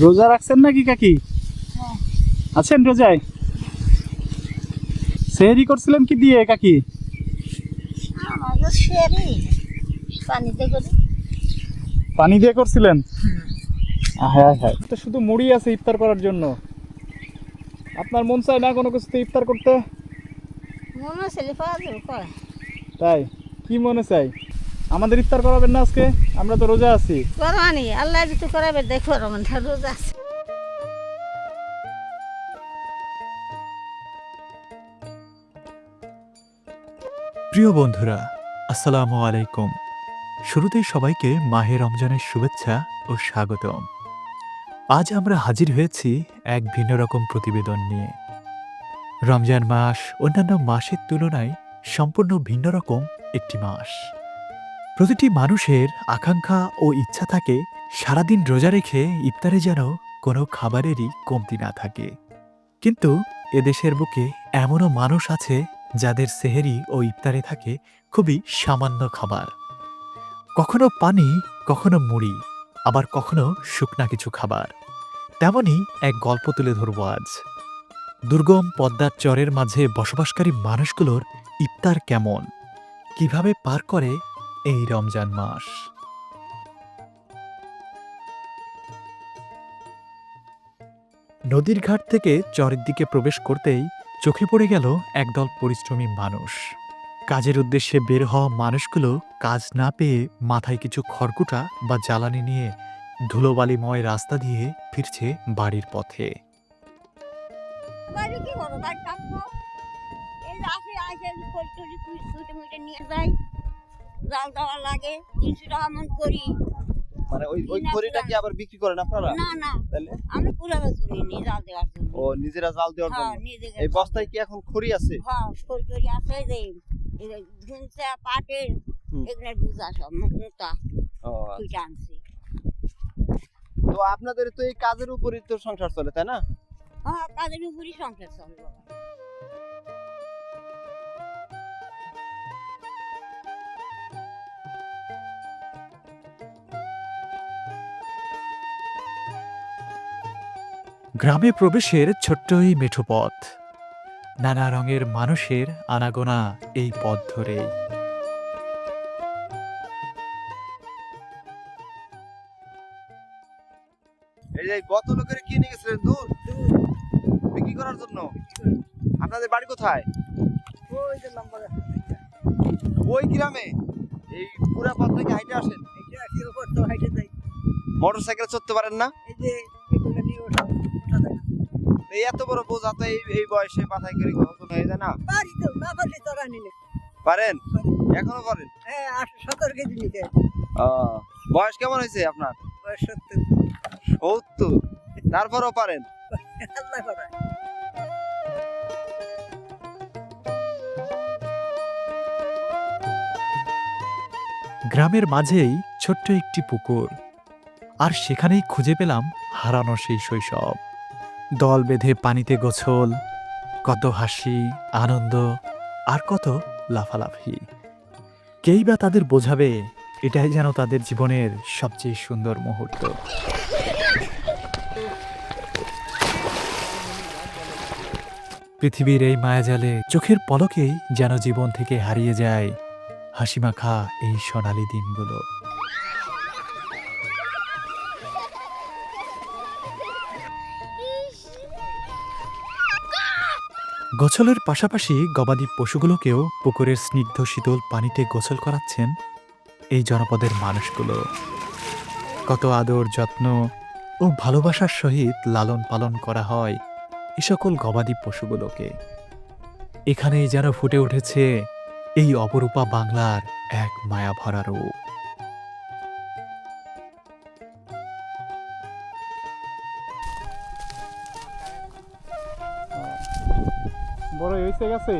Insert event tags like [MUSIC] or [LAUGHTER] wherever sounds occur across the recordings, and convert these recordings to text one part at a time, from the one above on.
রোজা রাখছেন নাকি কাকি? হ্যাঁ। আছেন রোজায়? সেহরি করছিলেন কি দিয়ে কাকি? সেরে পানি দিয়ে করছিলেন? হ্যাঁ। হ্যাঁ তো শুধু মুড়ি আছে ইফতার করার জন্য। আপনার মন চায় না কোনো কিছুতে ইফতার করতে? তাই? কি মনে চাই আমাদের ইফতার করাবেন না আজকে? আমরা তো রোজা আছি। করবানি আল্লাহ যদি করাবে দেখো রমন রোজ আছে। প্রিয় বন্ধুরা আসসালামু আলাইকুম। শুরুতেই সবাইকে মাহে রমজানের শুভেচ্ছা ও স্বাগতম। আজ আমরা হাজির হয়েছি এক ভিন্ন রকম প্রতিবেদন নিয়ে। রমজান মাস অন্যান্য মাসের তুলনায় সম্পূর্ণ ভিন্ন রকম একটি মাস। প্রতিটি মানুষের আকাঙ্ক্ষা ও ইচ্ছা থাকে, সারাদিন রোজা রেখে ইফতারে যেন কোনো খাবারেরই কমতি না থাকে। কিন্তু এদেশের বুকে এমনও মানুষ আছে যাদের সেহেরি ও ইফতারে থাকে খুবই সামান্য খাবার। কখনো পানি, কখনো মুড়ি, আবার কখনো শুকনা কিছু খাবার। তেমনই এক গল্প তুলে ধরব আজ। দুর্গম পদ্মার চরের মাঝে বসবাসকারী মানুষগুলোর ইফতার কেমন? কীভাবে পার করে এই রমজান মাস। নদীর ঘাট থেকে চরের দিকে প্রবেশ করতেই চোখে পড়ে গেল একদল পরিশ্রমী মানুষ। কাজের উদ্দেশ্যে বের হওয়া মানুষগুলো কাজ না পেয়ে মাথায় কিছু খড়কুটা বা জ্বালানি নিয়ে ধুলোবালিময় রাস্তা দিয়ে ফিরছে বাড়ির পথে। জাল দেওয়া লাগে তিনশো টাকা মন করি। মানে ওই ওই খড়িটা কি আবার বিক্রি করেন আপনারা? না না। তাহলে? আমি চুরি নি জাল দেওয়ার জন্য। ও নিজেরা জাল দেওয়ার হ্যাঁ জন্য? এই বস্তায় কি এখন খড়ি আছে? হ্যাঁ করি টরি আছে যে ধুনসা পাটের। এগুলো দুধ সব মুখটা ও, আনছি। তো আপনাদের তো এই কাজের উপরই তো সংসার চলে তাই না? হ্যাঁ কাজের উপরই সংসার চলে। গ্রামে প্রবেশের ছোট্ট এই মেঠো পথ নানা রঙের মানুষের আনাগোনা এই পথ ধরেই এই যে গত লোকের কি নিয়ে গেছিলেন দুধ বিক্রি করার জন্য আপনাদের বাড়ি কোথায় ওই যে লম্বা ওই গ্রামে এই পুরা পথ থেকে হাইটে আসেন এটা কি করতে হাইটে যাই মোটর সাইকেল চড়তে পারেন না এই যে এগুলো নিয়ে ওঠা ওঠা যায় এই এত বড় বোঝা তো এই এই বয়সে মাথায় করে ওজন হয়ে যায় না? পারি তো না পারলে তো রানি না। পারেন? এখনও পারেন হ্যাঁ আট সতেরো কেজি নিতে। বয়স কেমন হয়েছে আপনার? বয়স সত্তর। সত্তর? তারপরও পারেন? আল্লাহ করা। গ্রামের মাঝেই ছোট্ট একটি পুকুর। আর সেখানেই খুঁজে পেলাম হারানো সেই শৈশব। দল বেঁধে পানিতে গোছল। কত হাসি, আনন্দ, আর কত লাফালাফি। কেই বা তাদের বোঝাবে, এটাই যেন তাদের জীবনের সবচেয়ে সুন্দর মুহূর্ত। পৃথিবীর এই মায়াজালে চোখের পলকেই যেন জীবন থেকে হারিয়ে যায় হাসিমাখা এই সোনালি দিনগুলো। গোছলের পাশাপাশি গবাদি পশুগুলোকেও পুকুরের স্নিগ্ধ শীতল পানিতে গোসল করাচ্ছেন এই জনপদের মানুষগুলো। কত আদর যত্ন ও ভালোবাসার সহিত লালন পালন করা হয় এ সকল গবাদি পশুগুলোকে। এখানেই যেন ফুটে উঠেছে এই অপরূপা বাংলার এক মায়া ভরা রূপ। হয়েছে গেছে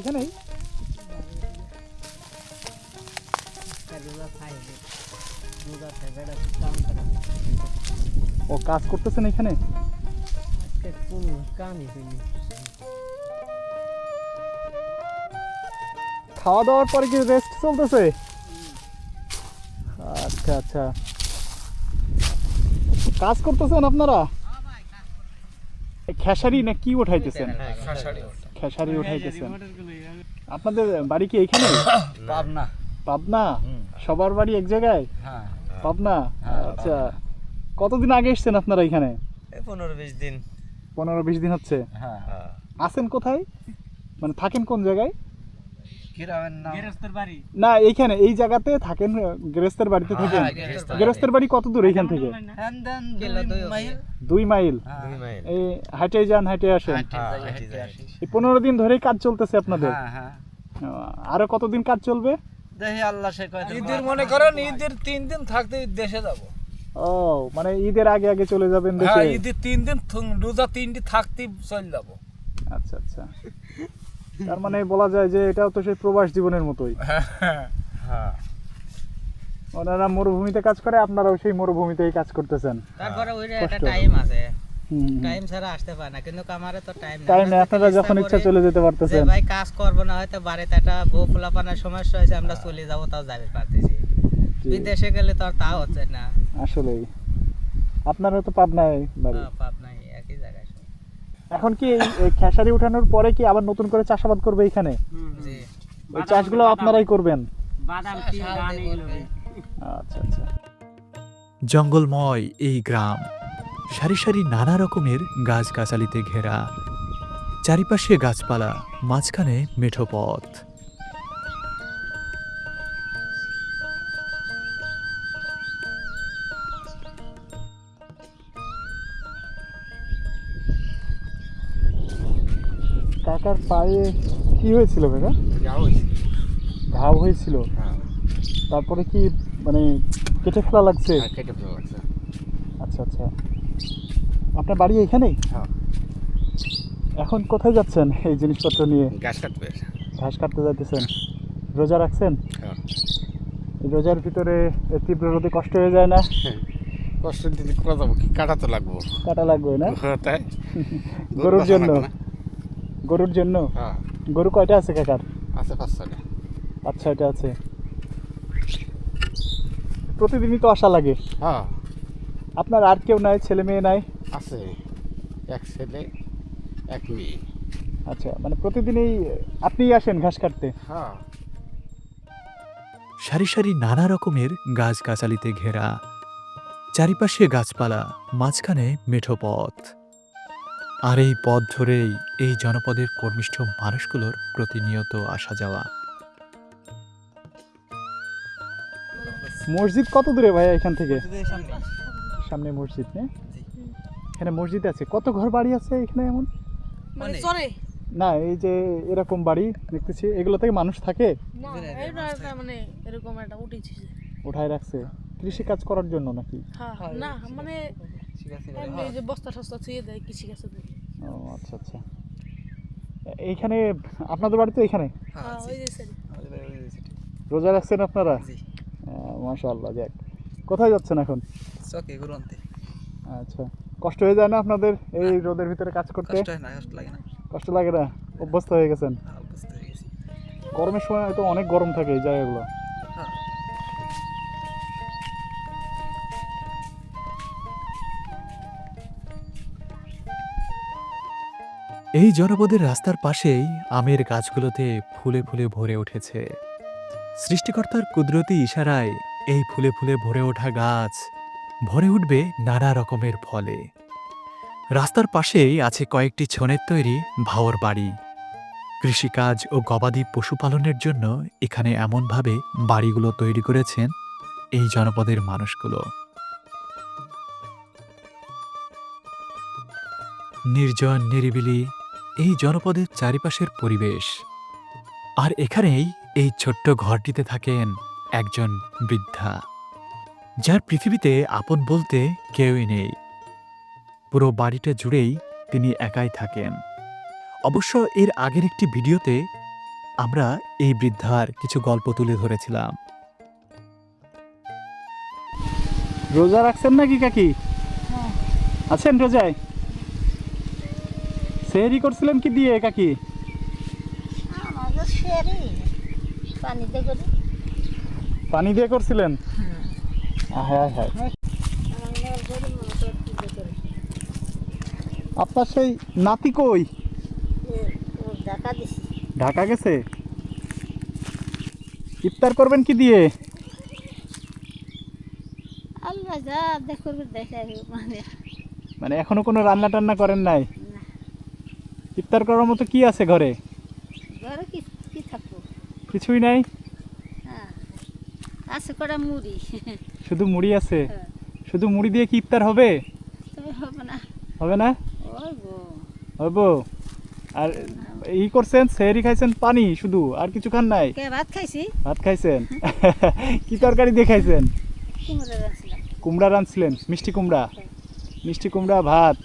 এখানেই। ও কাজ করতেছেন এখানে? খাওয়া দাওয়ার পরে কি রেস্ট চলতেছে? আচ্ছা আচ্ছা। কাজ করতেছেন আপনারা? খেসারি না কি উঠাইতেছেন? খেসারি। উঠাইতেছেন। আপনাদের বাড়ি কি এইখানে? পাবনা। পাবনা? সবার বাড়ি এক জায়গায়? হ্যাঁ। পাবনা? হ্যাঁ, আচ্ছা। কতদিন আগে এসেছেন আপনারা এখানে? পনেরো বিশ দিন। পনেরো বিশ দিন হচ্ছে। হ্যাঁ। আছেন কোথায়? মানে থাকেন কোন জায়গায়? না এইখানে এই জায়গাতে থাকেন গৃহস্থের বাড়িতে থাকেন। হ্যাঁ, গৃহস্থের গৃহস্থের বাড়ি কত দূর এইখান থেকে? দুই মাইল। দুই মাইল? এই হাইটে যান আসেন। হ্যাঁ হেঁটে আসি। এই পনেরো দিন ধরেই কাজ চলতেছে আপনাদের? হ্যাঁ হ্যাঁ। আরও কতদিন কাজ চলবে? দেখি আল্লাহ সে ঈদের মনে করেন ঈদের তিন দিন থাকতে দেশে যাব। ও মানে ঈদের আগে আগে চলে যাবেন দেশে? হ্যাঁ ঈদের তিন দিন রোজা তিনটি থাকতে চলে যাব। আচ্ছা আচ্ছা। তার মানে বলা যায় যে এটাও তো সেই প্রবাস জীবনের মতোই। হ্যাঁ ওনারা মরুভূমিতে কাজ করে আপনারাও সেই মরুভূমিতেই কাজ করতেছেন। তারপরে ওই একটা টাইম আছে। টাইম ছাড়া আসতে পারে না কিন্তু আমারে তো টাইম টাইম নেই আপনারা যখন ইচ্ছা চলে যেতে পারতেছেন। ভাই কাজ করব না হয়তো বাড়িতে একটা বউ ফুলাপানার সমস্যা হয়েছে আমরা চলে যাব তাও যাবে পারতেছি। বিদেশে গেলে তো আর তা হচ্ছে না। আসলেই। আপনারা তো পাবনায় বাড়ি হ্যাঁ, পাপ নাই একই জায়গায় সব। এখন কি খেসারি উঠানোর পরে কি আবার নতুন করে চাষাবাদ করবে এখানে? ওই চাষগুলো আপনারাই করবেন। আচ্ছা আচ্ছা। জঙ্গলময় এই গ্রাম। সারি সারি নানা রকমের গাছগাছালিতে ঘেরা। চারিপাশে গাছপালা মাঝখানে মেঠো পথ। পায়ে কি হয়েছিল কাকা ঘাও হয়েছিল। তারপরে কি মানে কেটে ফেলা লাগছে? আচ্ছা আচ্ছা। আপনার বাড়ি এখানেই হ্যাঁ। এখন কোথায় যাচ্ছেন এই জিনিসপত্র নিয়ে? গাছ কাটবে ঘাস কাটতে যাইতেছেন। রোজা রাখছেন? হ্যাঁ। রোজার ভিতরে তীব্র রোদে কষ্ট হয়ে যায় না? কষ্ট দিতে করা যাব? কি কাটা তো লাগবো। কাটা লাগবে না? হ্যাঁ, তাই। গরুর জন্য? গরুর জন্য? হ্যাঁ। গরু কয়টা আছে কাকার? আছে পাঁচ ছয়টা। পাঁচ ছয়টা আছে। প্রতিদিনই তো আসা লাগে। হ্যাঁ। আপনার আর কেউ নাই ছেলে মেয়ে নাই? আছে। এক ছেলে এক মেয়ে। আচ্ছা মানে প্রতিদিনই আপনিই আসেন ঘাস কাটতে? হ্যাঁ। সারি সারি নানা রকমের গাছগাছালিতে ঘেরা। চারিপাশে গাছপালা মাঝখানে মেঠো পথ। আর এই পথ ধরেই এই জনপদের কর্মিষ্ঠ মানুষগুলোর প্রতিনিয়ত আসা যাওয়া। মসজিদ কত দূরে ভাই এখান থেকে? সামনে। সামনে মসজিদ না। এখানে মসজিদ আছে। কত ঘর বাড়ি আছে এখানে এমন? মানে না এই যে এরকম বাড়ি দেখতেছি এগুলো থেকে মানুষ থাকে? মানে এরকম একটা উঠায় রাখছে। কৃষি কাজ করার জন্য নাকি? হ্যাঁ না মানে এই যে বস্তা টস্তা ছুঁয়ে দেয় কৃষি কাছে ও আচ্ছা আচ্ছা। এইখানে আপনাদের বাড়ি তো এখানে হ্যাঁ ওই যে সাইডে। আমাদের বাড়ি ওই সাইডে। রোজা রাখছেন আপনারা? জি। মাশাআল্লাহ যাক। কোথায় যাচ্ছেন এখন? চকে আচ্ছা। কষ্ট হয়ে যায় না আপনাদের এই রোদের ভিতরে কাজ করতে? কষ্ট হয় না কষ্ট লাগে না। কষ্ট লাগে না? অভ্যস্ত হয়ে গেছেন? হ্যাঁ, অভ্যস্ত হয়ে গেছি। গরমের সময় তো অনেক গরম থাকে এই জায়গাগুলো। এই জনপদের রাস্তার পাশেই আমের গাছগুলোতে ফুলে ফুলে ভরে উঠেছে। সৃষ্টিকর্তার কুদরতি ইশারায় এই ফুলে ফুলে ভরে ওঠা গাছ ভরে উঠবে নানা রকমের ফলে। রাস্তার পাশেই আছে কয়েকটি ছনের তৈরি ভাওর বাড়ি। কৃষিকাজ ও গবাদি পশুপালনের জন্য এখানে এমনভাবে বাড়িগুলো তৈরি করেছেন এই জনপদের মানুষগুলো। নির্জন, নিরিবিলি এই জনপদের চারিপাশের পরিবেশ। আর এখানেই এই ছোট্ট ঘরটিতে থাকেন একজন বৃদ্ধা যার পৃথিবীতে আপন বলতে কেউই নেই। পুরো বাড়িটা জুড়েই তিনি একাই থাকেন। অবশ্য এর আগের একটি ভিডিওতে আমরা এই বৃদ্ধার কিছু গল্প তুলে ধরেছিলাম। রোজা রাখছেন নাকি কাকি? আছেন রোজায়? সেহরি করছিলেন কি দিয়ে কাকি? পানি দিয়ে পানি দিয়ে করছিলেন? হ্যাঁ। হ্যাঁ আপনার সেই নাতি কই? ঢাকা গেছে? ইফতার করবেন কি দিয়ে? মানে। মানে এখনও কোনো রান্না টান্না করেন নাই। ইফতার করার মতো কি আছে ঘরে? ঘরে কি কি থাকব? কিছুই নাই? হ্যাঁ আছে মুড়ি। শুধু মুড়ি আছে? হ্যাঁ। শুধু মুড়ি দিয়ে কি ইফতার হবে? হবে না। হবে না? হব আর ই করছেন সেহরি খাইছেন পানি শুধু আর কিছু খান নাই? ভাত খাইছি? ভাত খাইছেন? [LAUGHS] কি তরকারি দিয়ে খাইছেন? কুমড়া রাঁধছিলেন মিষ্টি কুমড়া? মিষ্টি কুমড়া ভাত।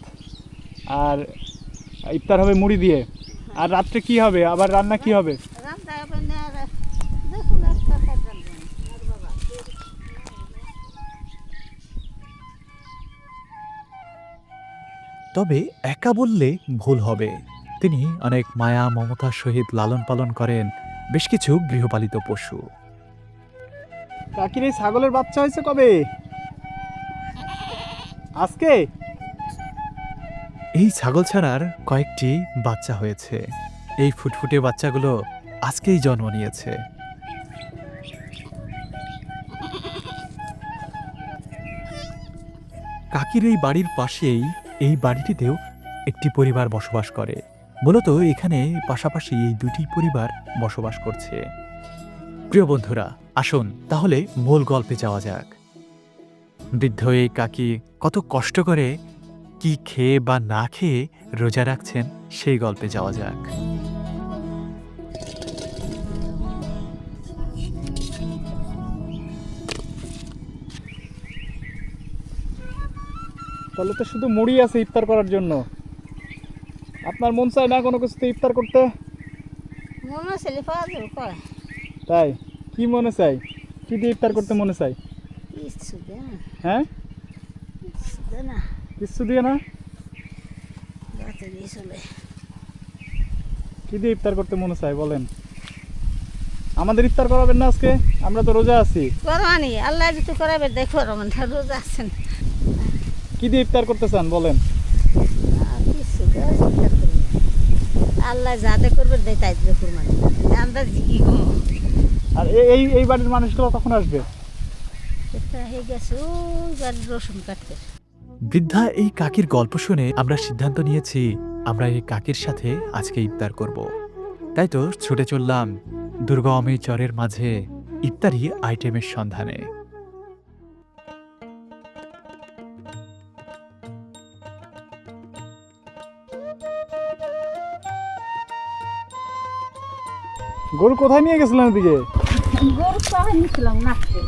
আর ইফতার হবে মুড়ি দিয়ে। আর রাত্রে কি হবে? আবার রান্না কি হবে? তবে একা বললে ভুল হবে। তিনি অনেক মায়া মমতার সহিত লালন পালন করেন বেশ কিছু গৃহপালিত পশু। কাকির এই ছাগলের বাচ্চা হয়েছে কবে? আজকে? এই ছাগল ছাড়ার কয়েকটি বাচ্চা হয়েছে। এই ফুটফুটে বাচ্চাগুলো আজকেই জন্ম নিয়েছে। কাকির এই বাড়ির পাশেই এই বাড়িটিতেও একটি পরিবার বসবাস করে। মূলত এখানে পাশাপাশি এই দুটি পরিবার বসবাস করছে। প্রিয় বন্ধুরা, আসুন তাহলে মূল গল্পে যাওয়া যাক। বৃদ্ধ এই কাকি কত কষ্ট করে কি খেয়ে বা না খেয়ে রোজা রাখছেন সেই গল্পে যাওয়া যাক। তাহলে তো শুধু মুড়ি আছে ইফতার করার জন্য। আপনার মন চায় না কোনো কিছুতে ইফতার করতে? মনে পাওয়া তাই? কি মনে চাই কি দিয়ে ইফতার করতে মনে চাই না হ্যাঁ। কিচ্ছু না দিয়ে না? দিয়ে কি দিয়ে ইফতার করতে মনে চাই বলেন? আমাদের ইফতার করাবেন না আজকে? আমরা তো রোজা আছি। করবানি আল্লাহ যদি করাবে দেখো রমন রোজ আছেন। কি দিয়ে ইফতার করতে চান বলেন? আল্লাহ যাতে করবে দে তাই দিয়ে কুরবানি। আমরা কি আর এই এই বাড়ির মানুষগুলো কখন আসবে? এটা হয়ে গেছে ওই বাড়ির রসুন কাটতে বৃদ্ধা এই কাকির গল্প শুনে আমরা সিদ্ধান্ত নিয়েছি আমরা এই কাকির সাথে আজকে ইফতার করব। তাই তো ছুটে চললাম দুর্গম এই চরের মাঝে ইফতারি আইটেমের সন্ধানে। গরু কোথায় নিয়ে গেছিলাম এদিকে? গরু পাহাড় নিয়েছিলাম নাচতে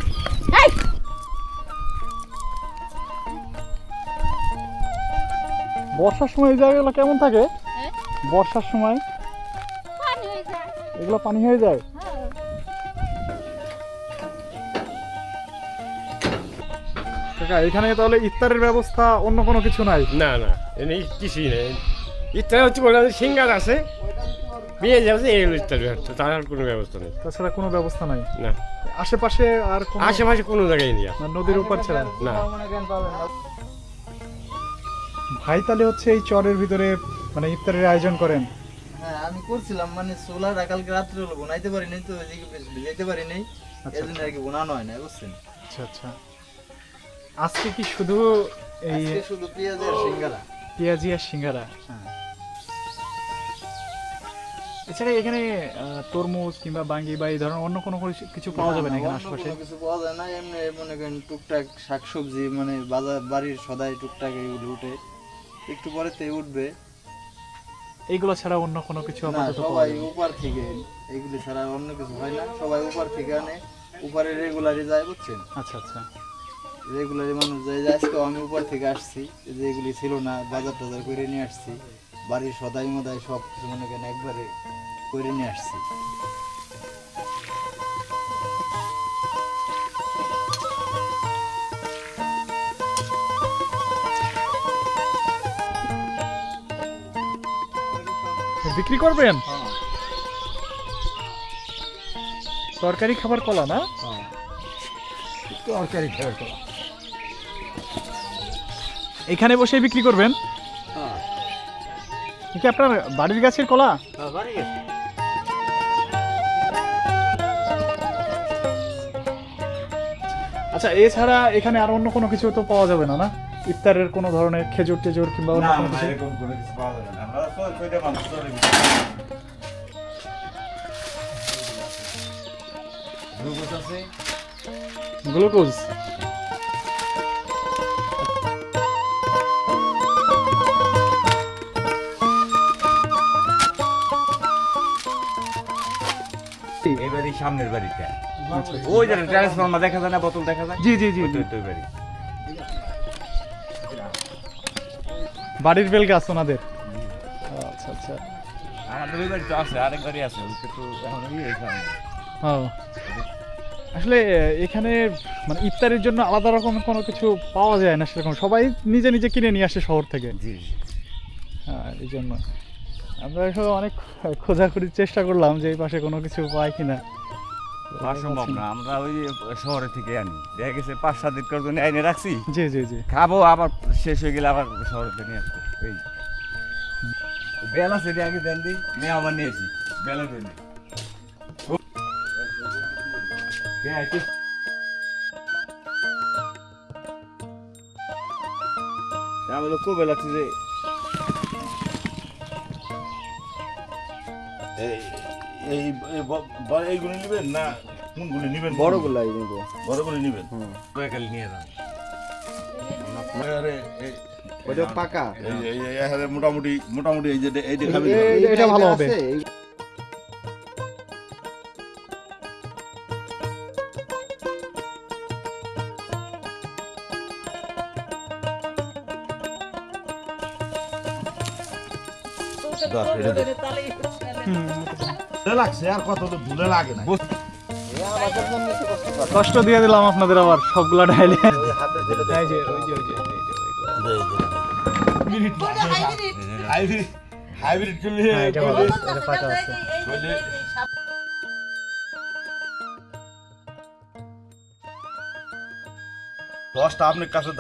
বর্ষার সময় এই জায়গাগুলো কেমন থাকে? হ্যাঁ? বর্ষার সময়? পানি হয়ে যায়। এগুলো পানি হয়ে যায়? হ্যাঁ। কাকা এখানে তাহলে ইফতারের ব্যবস্থা অন্য কোনো কিছু নাই? না না এনে কিছুই নেই। ইত্যাদি হচ্ছে বলে সিঙ্গার আছে। বিয়ে যাচ্ছে এই ইত্যাদি ব্যবস্থা তার আর কোনো ব্যবস্থা নেই। তাছাড়া কোনো ব্যবস্থা নাই? না। আশেপাশে আর আশেপাশে কোনো জায়গায় নেই। নদীর উপর ছাড়া? না। ভাই তাহলে হচ্ছে এই চরের ভিতরে মানে ইফতারের আয়োজন করেন। হ্যাঁ আমি করছিলাম মানে কালকে রাত্রে হলো বোনাইতে পারি নাই তো যেতে পারি নাই আচ্ছা, আর কি বোনানো হয় না বুঝছেন? আচ্ছা আচ্ছা। আজকে কি শুধু এই শুধু পেঁয়াজের সিঙ্গারা। পেঁয়াজি আর সিঙ্গারা? হ্যাঁ। এছাড়া এখানে তরমুজ কিংবা বাঙ্গি বা এই ধরনের অন্য কোনো কিছু- পাওয়া যাবে না এখানে আশেপাশে কিছু পাওয়া যায় না এমনি মনে করেন টুকটাক শাকসবজি মানে বাজার বাড়ির সদাই টুকটাক এইগুলো উঠে। একটু পরে তে উঠবে। এইগুলো ছাড়া অন্য কোনো কিছু আপাতত সবাই উপর থেকে এইগুলি ছাড়া অন্য কিছু হয় না। সবাই উপর থেকে আনে উপরে রেগুলারই যায় বুঝছেন? আচ্ছা আচ্ছা। রেগুলারই মানুষ যায় যে আজকে আমি উপর থেকে আসছি যে এগুলি ছিল না বাজার টাজার করে নিয়ে আসছি বাড়ির সদাই মদাই সব কিছু মনে করেন একবারে করে নিয়ে আসছি। বিক্রি করবেন? তরকারি খাবার কলা না? তরকারি খাবার কলা। এখানে বসে বিক্রি করবেন? কি আপনার বাড়ির গাছের কলা? আচ্ছা এছাড়া এখানে আর অন্য কোনো কিছু তো পাওয়া যাবে না না? ইফতারের কোনো ধরনের খেজুর টেজুর কিংবা অন্য কোনো কিছু? এরকম কোনো কিছু পাওয়া যাবে না। আমরা তো কইটা মানুষ চলে গ্লুকোজ আছে? গ্লুকোজ। এই বাড়ি সামনের বাড়িটা ওই যে ট্রান্সফর্মার দেখা যায় না বোতল দেখা যায়? জি জি জি ওই বাড়ি। বাড়ির বেল গাছ ওনাদের। আচ্ছা আচ্ছা। আমাদের ওই বাড়ি তো আছে আরেক বাড়ি আছে এখন ও। আসলে এখানে মানে ইফতারের জন্য আলাদা রকম কোনো কিছু পাওয়া যায় না সেরকম। সবাই নিজে নিজে কিনে নিয়ে আসে শহর থেকে। জি। হ্যাঁ এই জন্য। আমরা এসব অনেক খোঁজাখুঁজির চেষ্টা করলাম যে এই পাশে কোনো কিছু পাই কিনা। সম্ভব না আমরা ওই শহরে থেকে আনি। দেখা গেছে পাঁচ সাত দিন করে জন্য আইনে রাখছি। জি জি জি। খাব আবার শেষ হয়ে গেলে আবার শহরে থেকে নিয়ে আসব। এই বেল আছে আগে দেন দিই মেয়ে আমার নিয়েছি বেলা দেন। আমি তো কবে যে। এই। এই এইগুলো নেবেন না কোনগুলো নেবেন? বড়গুলো এই নেব। বড়গুলো নেবেন? হুম। কালি নিয়ে যান। পাকা। মোটামুটি মোটামুটি লাগছে আর কত তো ধুলে লাগে না। কষ্ট দিয়ে দিলাম আপনাদের আবার সবগুলা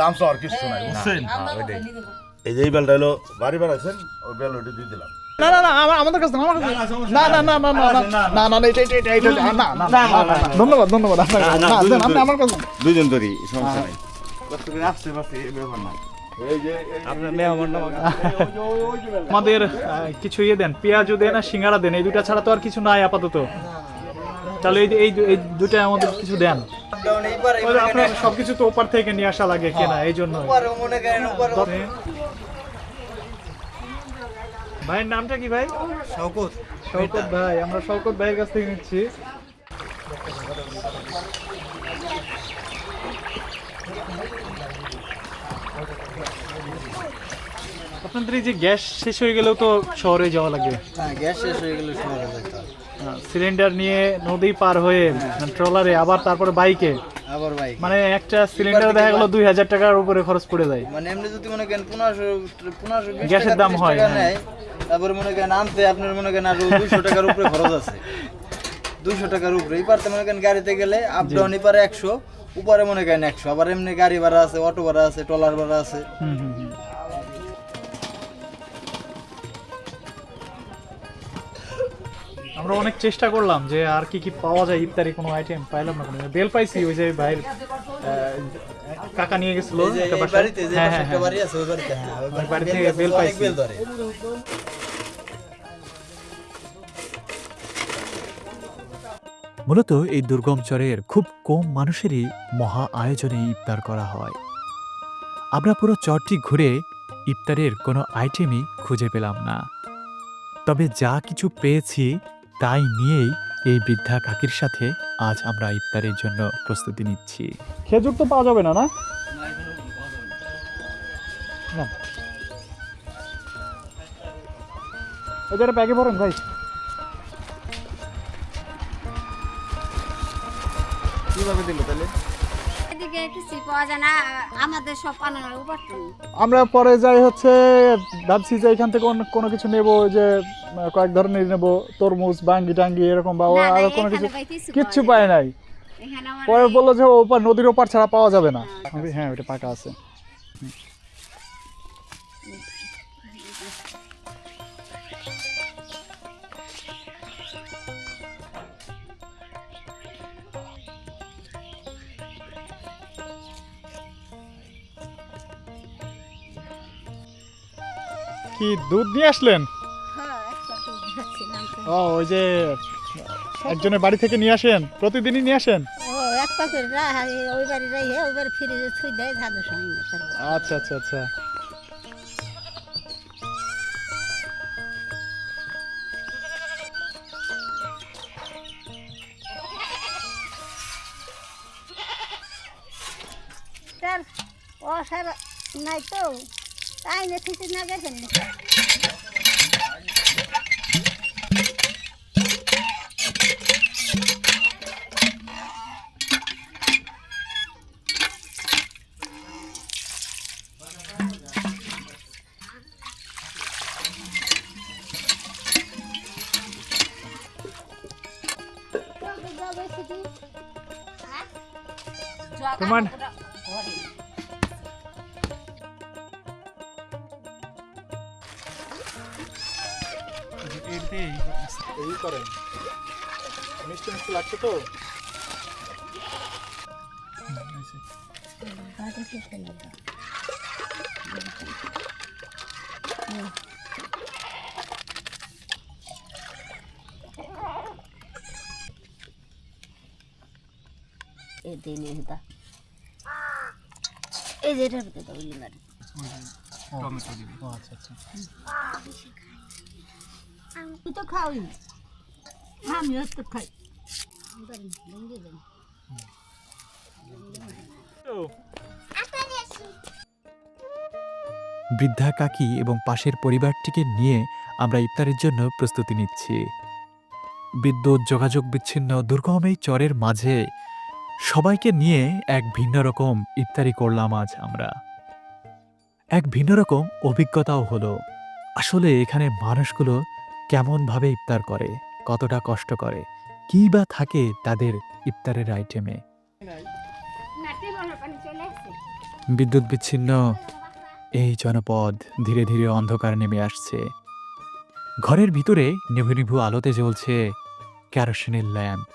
দাম সর কিছু নাই। বুঝছেন এই যে বেলটা এলো বাড়ি বেড়াইছেন ওই বেল ওটি দিয়ে দিলাম। না না না আমার- আমাদের কাছে আমার কাছে না না না না না না না না না এটা এটা এটা না না না না ধন্যবাদ ধন্যবাদ আপনার না দেন, আপনি আমার কাছে দুজন ধরি সমস্যা নাই এই ব্যাপার না আমাদের কিছু ইয়ে দেন পেঁয়াজও দেন আর সিঙ্গারা দেন এই দুটা ছাড়া তো আর কিছু নাই আপাতত তাহলে এই এই এই দুটা আমাদের কিছু দেন সবকিছু তো ওপার থেকে নিয়ে আসা লাগে কেনা এই জন্য উপরে মনে করেন উপরে ভাইয়ের নামটা কি ভাই? শওকত। শওকত ভাই আমরা শওকত ভাইয়ের কাছ থেকে নিচ্ছি। আপনাদের এই যে গ্যাস শেষ হয়ে গেলেও তো শহরে যাওয়া লাগে হ্যাঁ গ্যাস শেষ হয়ে গেলে শহরে যেতে। সিলিন্ডার নিয়ে নদী পার হয়ে ট্রলারে আবার তারপরে বাইকে। আবার বাইক। মানে একটা সিলিন্ডার দেখা গেল দুই হাজার টাকার উপরে খরচ পড়ে যায়। মানে এমনি যদি মনে করেন পনেরোশো পনেরোশো গ্যাসের দাম হয়, হ্যাঁ। তারপরে মনে করেন আনতে আপনার মনে করেন আরও দুইশো টাকার উপরে খরচ আছে। দুইশো টাকার উপরে। এই পারতে মনে করেন গাড়িতে গেলে আপ ডাউন এপারে একশো উপরে মনে করেন একশো। আবার এমনি গাড়ি ভাড়া আছে অটো ভাড়া আছে ট্রলার ভাড়া আছে। আমরা অনেক চেষ্টা করলাম যে আর কি কি পাওয়া যায় ইফতারি কোনো আইটেম পাইলাম না কোনো। বেল পাইছি ওই যে ভাইয়ের কাকা নিয়ে গেছিল হ্যাঁ হ্যাঁ হ্যাঁ। বাড়ি হ্যাঁ থেকে বেল পাইছি। মূলত এই দুর্গম চরের খুব কম মানুষেরই মহা আয়োজনে ইফতার করা হয়। আমরা পুরো চরটি ঘুরে ইফতারের কোনো আইটেমই খুঁজে পেলাম না। তবে যা কিছু পেয়েছি তাই নিয়েই এই বৃদ্ধা কাকির সাথে আজ আমরা ইফতারের জন্য প্রস্তুতি নিচ্ছি। খেজুর তো পাওয়া যাবে না না? ওই ব্যাগে ভরেন ভাই। কীভাবে দিল তাহলে? এদিকে কিছু পাওয়া যায় না? আমাদের সব পানার উপর আমরা পরে যাই হচ্ছে ভাবছি যে এখান থেকে অন্য কোনো কিছু নেব যে কয়েক ধরনের নেব তরমুজ বাঙ্গি টাঙ্গি এরকম বা আরও কোনো কিছু কিচ্ছু পায় নাই। পরে বলল যে ওপার নদীর ওপার ছাড়া পাওয়া যাবে না। আমি, হ্যাঁ ওটা পাকা আছে। কি দুধ নিয়ে আসলেন? হ্যাঁ। ও ওই যে একজনের বাড়ি থেকে নিয়ে আসেন? প্রতিদিনই নিয়ে আসেন? ও এক পাকের তাই না থুইতে না গেছেন তোমার এই লাগছে তো? এই দিন এটা। এই যে এটার ভিতরে দাও লিঙ্গার ও আচ্ছা আচ্ছা। তুই তো খাওই আমিও তো খাই। বৃদ্ধা কাকি এবং পাশের পরিবারটিকে নিয়ে আমরা ইফতারের জন্য প্রস্তুতি নিচ্ছি। বিদ্যুৎ যোগাযোগ বিচ্ছিন্ন দুর্গম এই চরের মাঝে সবাইকে নিয়ে এক ভিন্ন রকম ইফতারি করলাম আজ আমরা। এক ভিন্ন রকম অভিজ্ঞতাও হলো। আসলে এখানে মানুষগুলো কেমনভাবে ইফতার করে, কতটা কষ্ট করে কী বা থাকে তাদের ইফতারের আইটেমে বিদ্যুৎ বিচ্ছিন্ন। এই জনপদ ধীরে ধীরে অন্ধকার নেমে আসছে। ঘরের ভিতরে নিভু নিভু আলোতে জ্বলছে ক্যারোসিনের ল্যাম্প।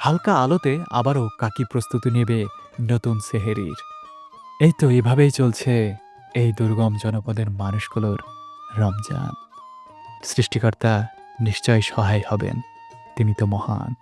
হালকা আলোতে আবারও কাকি প্রস্তুতি নেবে নতুন সেহেরির। এই তো এভাবেই চলছে এই দুর্গম জনপদের মানুষগুলোর রমজান। সৃষ্টিকর্তা নিশ্চয় সহায় হবেন। তিনি তো মহান।